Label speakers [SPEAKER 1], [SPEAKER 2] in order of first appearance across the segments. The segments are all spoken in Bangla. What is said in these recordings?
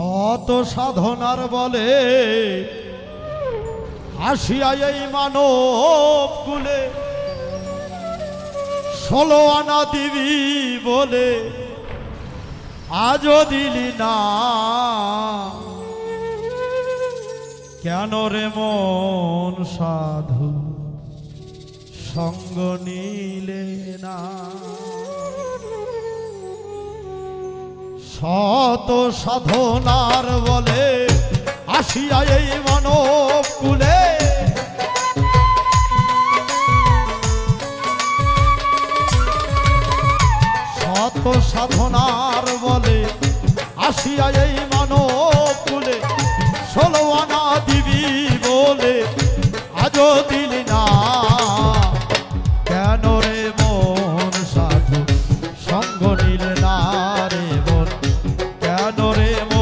[SPEAKER 1] শত সাধনার বলে হাসিয়া এই মানব কুলে। ষোলো আনা দিবি বলে আজও দিলি না। কেন রে মন সাধু সঙ্গ নিলে না? শত সাধনার বলে আসিয়া এই মানব কুলে শত সাধনার বলে আসিয়া এই sabemos.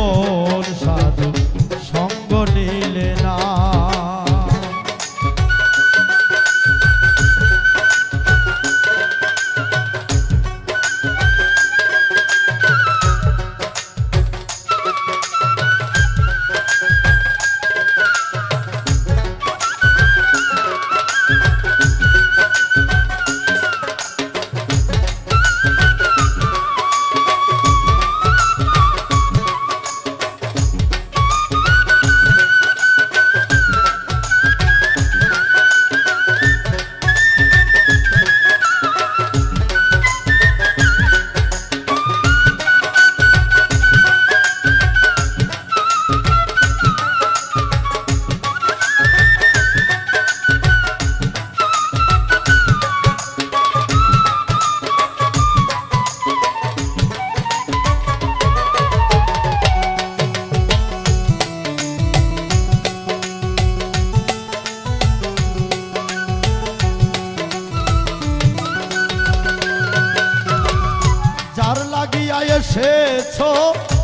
[SPEAKER 1] এসেছ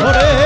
[SPEAKER 1] por él.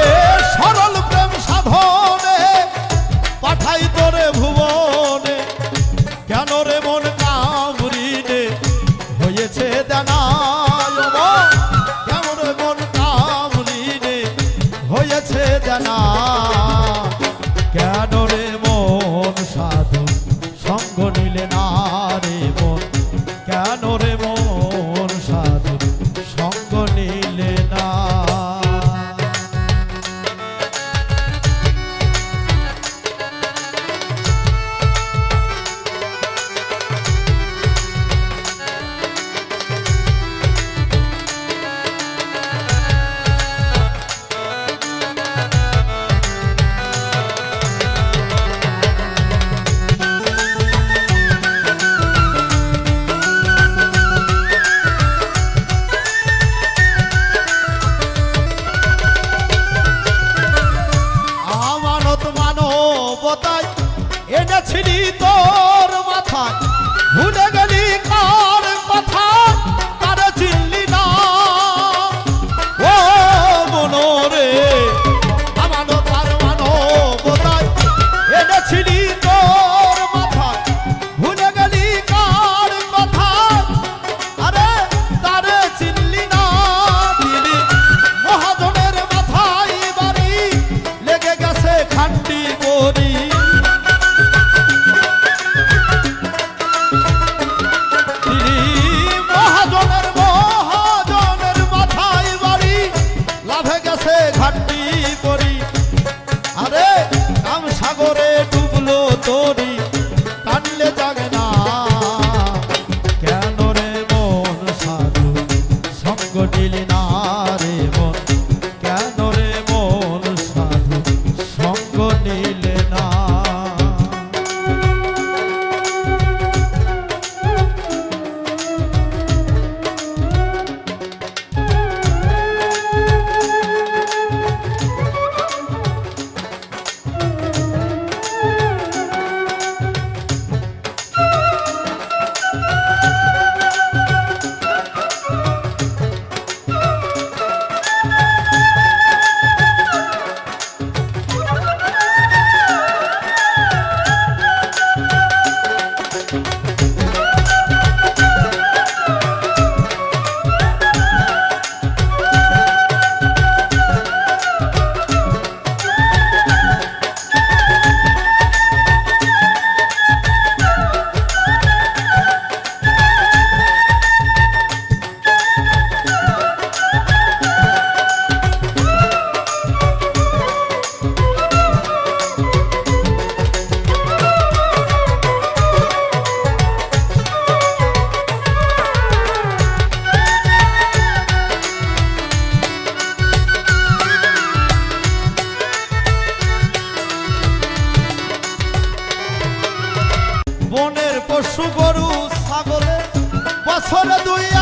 [SPEAKER 1] তোর মাথায়। ভুলে বছর দুই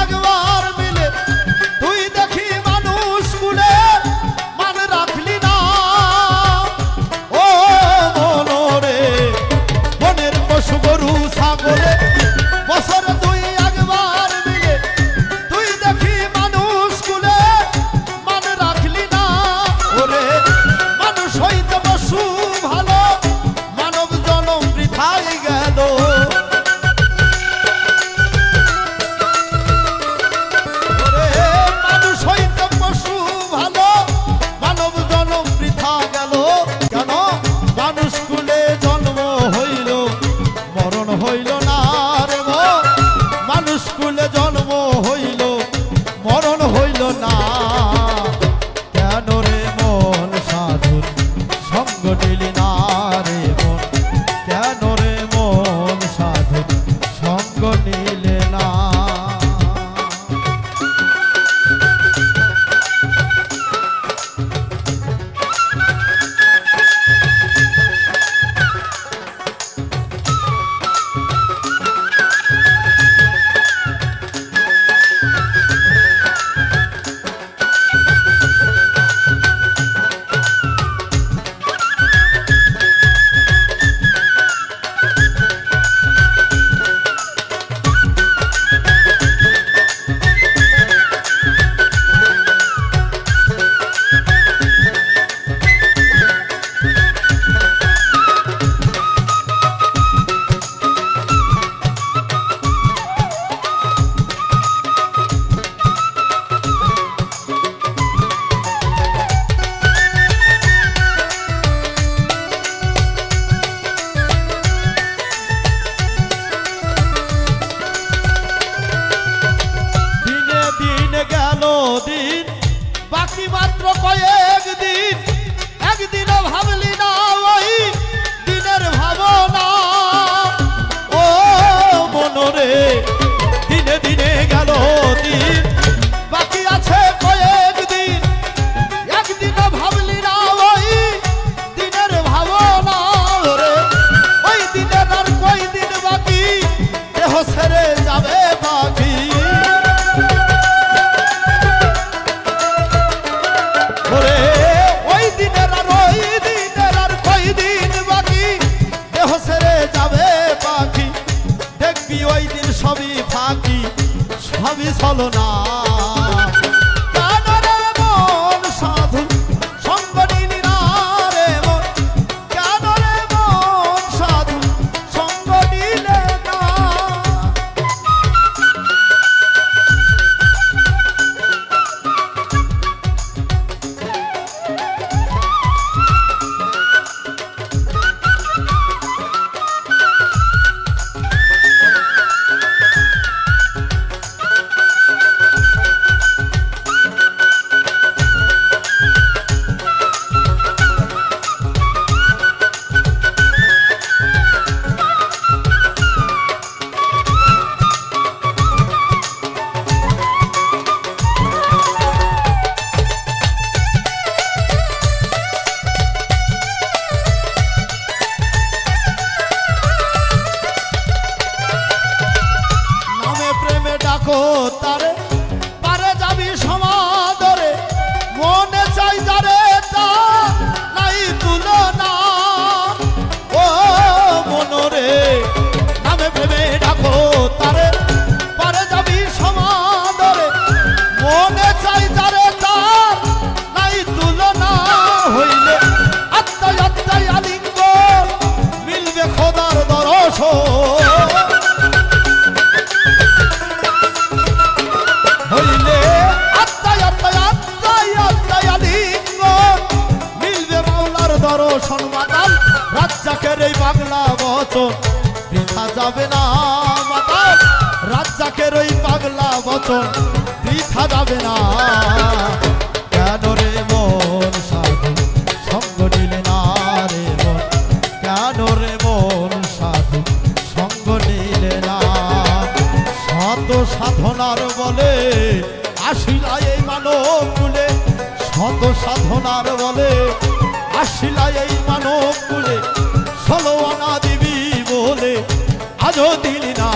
[SPEAKER 1] gone. বাকি মাত্র কয়েকদিন একদিনও ভাবলি তো বৃথা যাবে না। কেন রে মন সাধু? সঙ্গ নিলে না রে মন। কেন রে মন সাধু? সঙ্গ নিলে না। শত সাধনার বলে আসিলা এই মানব কুলে। শত সাধনার বলে আসিলা এই মানব কুলে। ষোলো দিবি বলে আজও দিলি না।